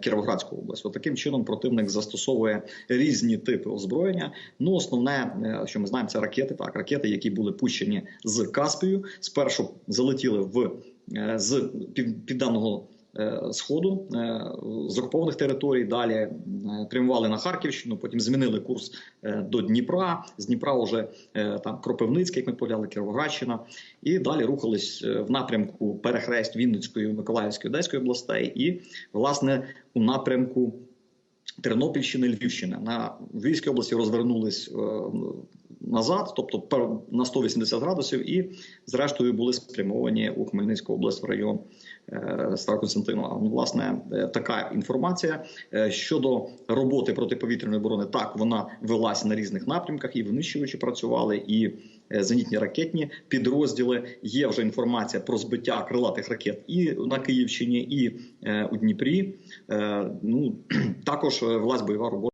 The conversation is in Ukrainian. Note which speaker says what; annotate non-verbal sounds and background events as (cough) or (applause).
Speaker 1: Кіровоградську область. От таким чином противник застосовує різні типи озброєння. Ну, основне, е, що ми знаємо, це ракети. Так, ракети, які були пущені з Каспію, спершу залетіли в е, з пів- південного. Е, Сходу е, з окупованих територій. Далі тримували прямували на Харківщину, потім змінили курс е, до Дніпра. З Дніпра вже е, там Кропивницький, як ми поляли, Кіровоградщина, і далі рухались е, в напрямку перехрест Вінницької, Миколаївської, Одеської областей, і власне у напрямку Тернопільщини, Львівщини на Львівській області розвернулись е, назад, тобто на 180 градусів, і зрештою були спрямовані у Хмельницьку область в район е, Староконстантинова. Ну, власне, е, така інформація щодо роботи протиповітряної оборони. Так вона велася на різних напрямках, і винищувачі працювали, і зенітні ракетні підрозділи. Є вже інформація про збиття крилатих ракет і на Київщині, і у Дніпрі. Ну (clears throat) також велась бойова робота.